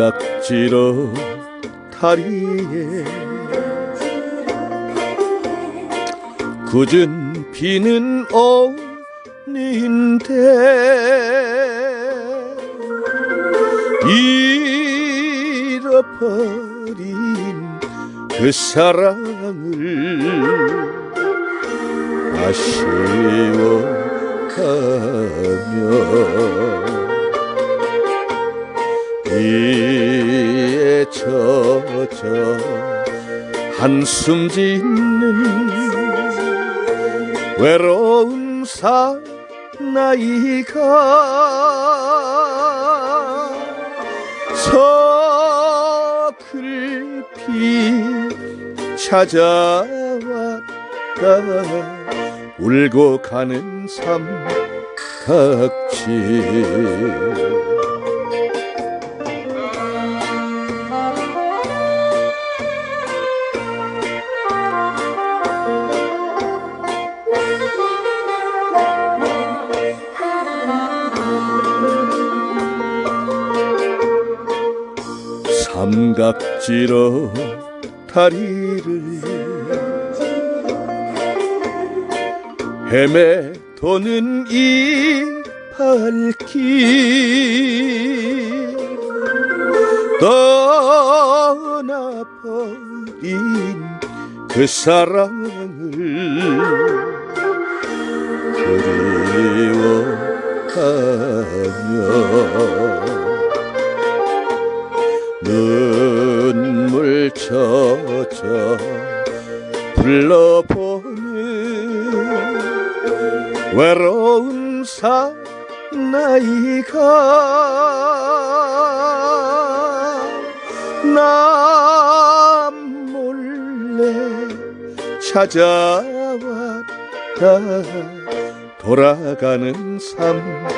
삼각지로 다리에 굳은 비는 오는데 잃어버린 그 사랑을 아쉬워하며 비에 젖어 한숨 짓는 외로운 사나이가 서글피 찾아왔다. 울고 가는 삼각지 삼각지로 다리를 헤매 도는 이 발길 떠나버린 그 사랑을 눈물 젖어 불러보는 외로운 사나이가 남 몰래 찾아왔다. 돌아가는 삼각지